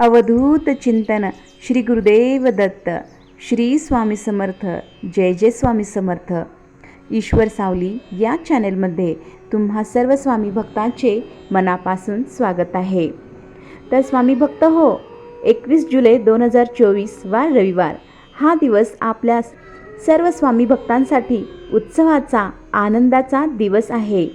अवधूत चिंतन श्री गुरुदेव दत्त श्री स्वामी समर्थ जय जय स्वामी समर्थ. ईश्वर सावली या चॅनेलमध्ये तुम्हा सर्व स्वामी भक्तांचे मनापासून स्वागत आहे. तर स्वामी भक्त हो एकवीस जुलै दोन हजार चोवीस वार रविवार हा दिवस आपल्या सर्व स्वामी भक्तांसाठी उत्सवाचा आनंदाचा दिवस आहे.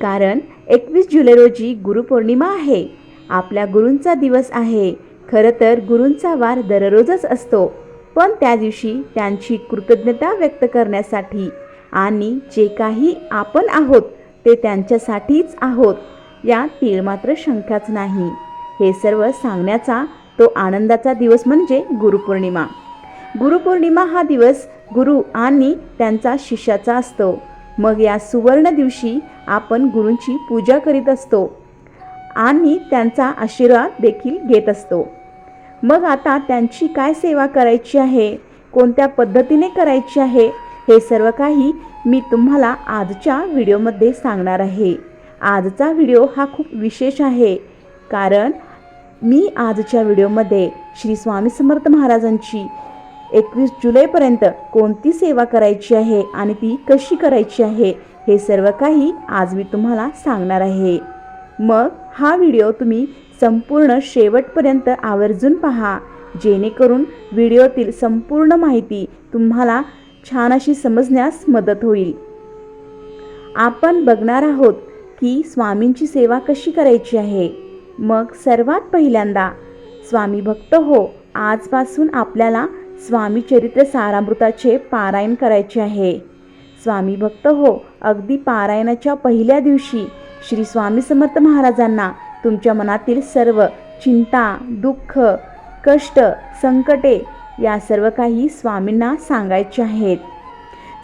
कारण एकवीस जुलै रोजी गुरुपौर्णिमा आहे. आपल्या गुरूंचा दिवस आहे. खरं तर गुरूंचा वार दररोजच असतो. पण त्या दिवशी त्यांची कृतज्ञता व्यक्त करण्यासाठी आणि जे काही आपण आहोत ते त्यांच्यासाठीच आहोत या तीळ मात्र शंकाच नाही. हे सर्व सांगण्याचा तो आनंदाचा दिवस म्हणजे गुरुपौर्णिमा. गुरुपौर्णिमा हा दिवस गुरु आणि त्यांचा शिष्याचा असतो. मग या सुवर्ण दिवशी आपण गुरूंची पूजा करीत असतो. आणि त्यांचा आशीर्वाद देखील घेत असतो. मग आता त्यांची काय सेवा करायची आहे? कोणत्या पद्धतीने करायची आहे? हे सर्व काही मी तुम्हाला आजच्या व्हिडिओमध्ये सांगणार आहे. आजचा व्हिडिओ हा खूप विशेष आहे. कारण मी आजच्या व्हिडिओमध्ये श्री स्वामी समर्थ महाराजांची एकवीस जुलैपर्यंत कोणती सेवा करायची आहे आणि ती कशी करायची आहे? हे सर्व काही आज मी तुम्हाला सांगणार आहे. मग हा व्हिडिओ तुम्ही संपूर्ण शेवटपर्यंत आवर्जून पहा. जेणेकरून व्हिडिओतील संपूर्ण माहिती तुम्हाला छान अशी समजण्यास मदत होईल. आपण बघणार आहोत की स्वामींची सेवा कशी करायची आहे. मग सर्वात पहिल्यांदा स्वामी भक्त हो आजपासून आपल्याला स्वामी चरित्र सारामृताचे पारायण करायचे आहे. स्वामी भक्त हो अगदी पारायणाच्या पहिल्या दिवशी श्री स्वामी समर्थ महाराजांना तुमच्या मनातील सर्व चिंता दुःख कष्ट संकटे या सर्व काही स्वामींना सांगायचे आहेत.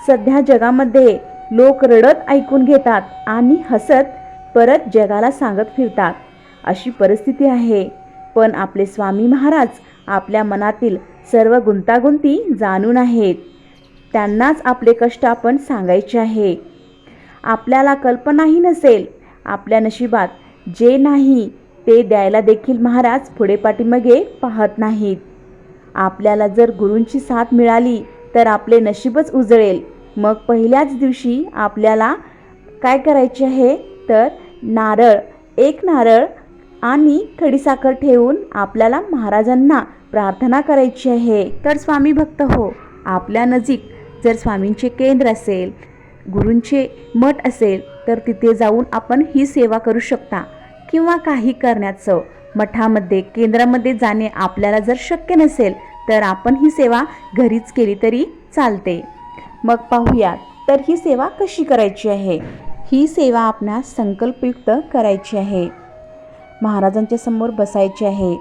सध्या जगामध्ये लोक रडत ऐकून घेतात आणि हसत परत जगाला सांगत फिरतात. अशी परिस्थिती आहे. पण आपले स्वामी महाराज आपल्या मनातील सर्व गुंतागुंती जाणून आहेत. त्यांनाच आपले कष्ट आपण सांगायचे आहे. आपल्याला कल्पनाही नसेल आपल्या नशिबात. जे नाही ते द्यायला देखील महाराज पुढे पाठीमागे पाहत नाहीत. आपल्याला जर गुरूंची साथ मिळाली तर आपले नशीबच उजळेल. मग पहिल्याच दिवशी आपल्याला काय करायचे आहे? तर नारळ एक नारळ आणि खडीसाखर ठेवून आपल्याला महाराजांना प्रार्थना करायची आहे. तर स्वामी भक्त हो आपल्या नजीक जर स्वामींचे केंद्र असेल गुरूंचे मठ असेल तर तिथे जाऊन आपण ही सेवा करू शकता. किंवा काही करण्याचं. मठामध्ये केंद्रामध्ये जाणे आपल्याला जर शक्य नसेल तर आपण ही सेवा घरीच केली तरी चालते. मग पाहूयात तर ही सेवा कशी करायची आहे? ही सेवा आपणास संकल्पयुक्त करायची आहे. महाराजांच्या समोर बसायचे आहे.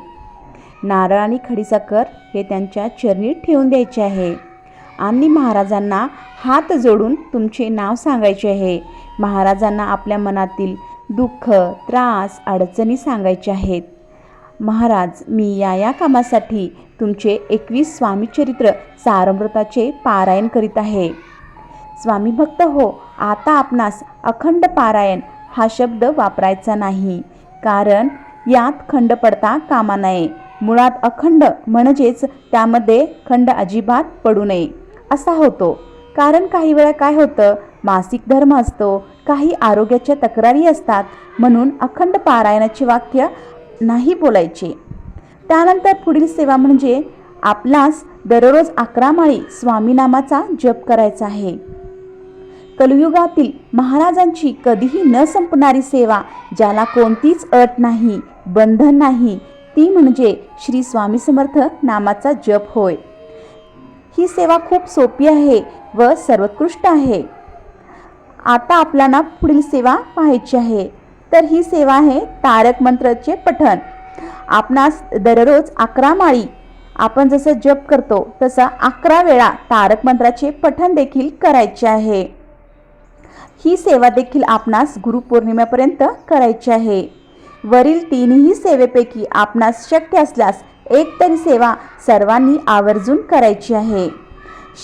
नारळ आणि खडीसाखर हे त्यांच्या चरणी ठेवून द्यायचे आहे. आणि महाराजांना हात जोडून तुमचे नाव सांगायचे आहे. महाराजांना आपल्या मनातील दुःख त्रास अडचणी सांगायचे आहेत. महाराज मी या या कामासाठी तुमचे एकवीस स्वामीचरित्र सारमृताचे पारायण करीत आहे. स्वामी भक्त हो आता आपणास अखंड पारायण हा शब्द वापरायचा नाही. कारण यात खंड पडता कामा नये. मुळात अखंड म्हणजेच त्यामध्ये खंड अजिबात पडू नये. असा होतो. कारण काही वेळा काय होतं मासिक धर्म असतो काही आरोग्याच्या तक्रारी असतात म्हणून अखंड पारायणाचे वाक्य नाही बोलायचे. त्यानंतर पुढील सेवा म्हणजे आपलास दररोज अकरा माळी स्वामीनामाचा जप करायचा आहे. कलयुगातील महाराजांची कधीही न संपणारी सेवा ज्याला कोणतीच अट नाही बंधन नाही ती म्हणजे श्री स्वामी समर्थ नामाचा जप होय. ही सेवा खूप सोपी आहे व सर्वोत्कृष्ट आहे. आता आपल्याला पुढील सेवा पाहायची आहे. तर ही सेवा आहे तारक मंत्राचे पठण. आपणास दररोज अकरा माळी आपण जसं जप करतो तसं अकरा वेळा तारक मंत्राचे पठण देखील करायचे आहे. ही सेवा देखील आपणास गुरुपौर्णिमेपर्यंत करायची आहे. वरील तीनही सेवेपैकी आपणास शक्य असल्यास एक तरी सेवा सर्वांनी आवर्जून करायची आहे.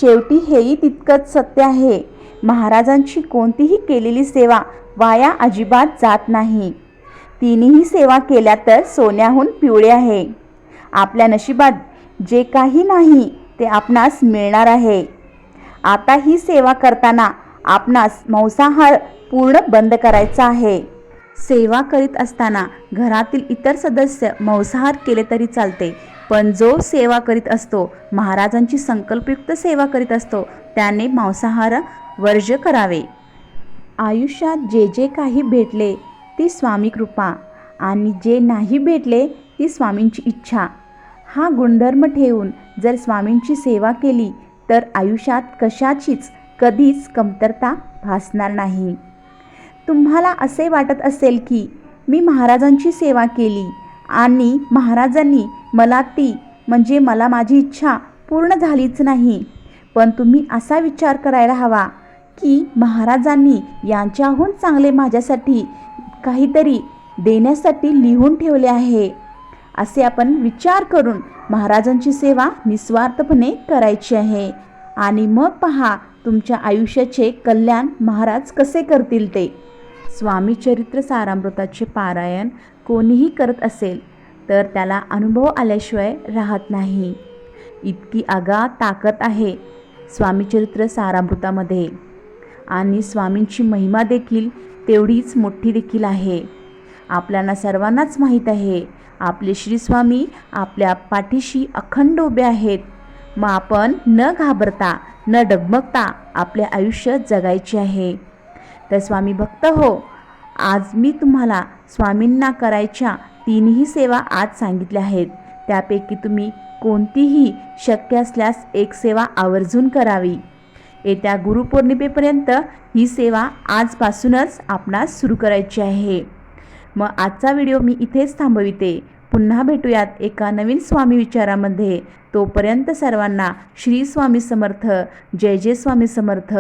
शेवटी हेही तितकंच सत्य आहे. महाराजांची कोणतीही केलेली सेवा वाया अजिबात जात नाही. तिन्ही सेवा केल्या तर सोन्याहून पिवळे आहे. आपल्या नशिबात जे काही नाही ते आपणास मिळणार आहे. आता ही सेवा करताना आपणास मांसाहार पूर्ण बंद करायचा आहे. सेवा करीत असताना घरातील इतर सदस्य मांसाहार केले तरी चालते. पण जो सेवा करीत असतो महाराजांची संकल्पयुक्त सेवा करीत असतो त्याने मांसाहार वर्ज करावे. आयुष्यात जे जे काही भेटले ती स्वामी कृपा. आणि जे नाही भेटले ती स्वामींची इच्छा. हा गुणधर्म ठेवून जर स्वामींची सेवा केली तर आयुष्यात कशाचीच कधीच कमतरता भासणार नाही. तुम्हाला असे वाटत असेल की मी महाराजांची सेवा केली आणि महाराजांनी मला ती म्हणजे मला माझी इच्छा पूर्ण झालीच नाही. पण तुम्ही असा विचार करायला हवा की महाराजांनी यांच्याहून चांगले माझ्यासाठी काहीतरी देण्यासाठी लिहून ठेवले आहे. असे आपण विचार करून महाराजांची सेवा निस्वार्थपणे करायची आहे. आणि मग पहा तुमच्या आयुष्याचे कल्याण महाराज कसे करतील ते. स्वामीचरित्र सारामृताचे पारायण कोणीही करत असेल तर त्याला अनुभव आल्याशिवाय राहत नाही. इतकी आगा ताकद आहे स्वामी चरित्र सारामृतामध्ये. आणि स्वामींची महिमा देखील तेवढीच मोठी देखील आहे. आपल्याला सर्वांनाच माहीत आहे आपले श्रीस्वामी आपल्या पाठीशी अखंड उभे आहेत. मग आपण न घाबरता न डगमगता आपले आयुष्य जगायचे आहे. तर स्वामी भक्त हो आज मी तुम्हाला स्वामींना करायच्या तीनही सेवा आज सांगितल्या आहेत. त्यापैकी तुम्ही कोणतीही शक्य असल्यास एक सेवा आवर्जून करावी. येत्या गुरुपौर्णिमेपर्यंत ही सेवा आजपासूनच आपणास सुरू करायची आहे. मग आजचा व्हिडिओ मी इथेच थांबविते. पुन्हा भेटूयात एका नवीन स्वामी विचारामध्ये. तोपर्यंत सर्वांना श्री स्वामी समर्थ जय जय स्वामी समर्थ.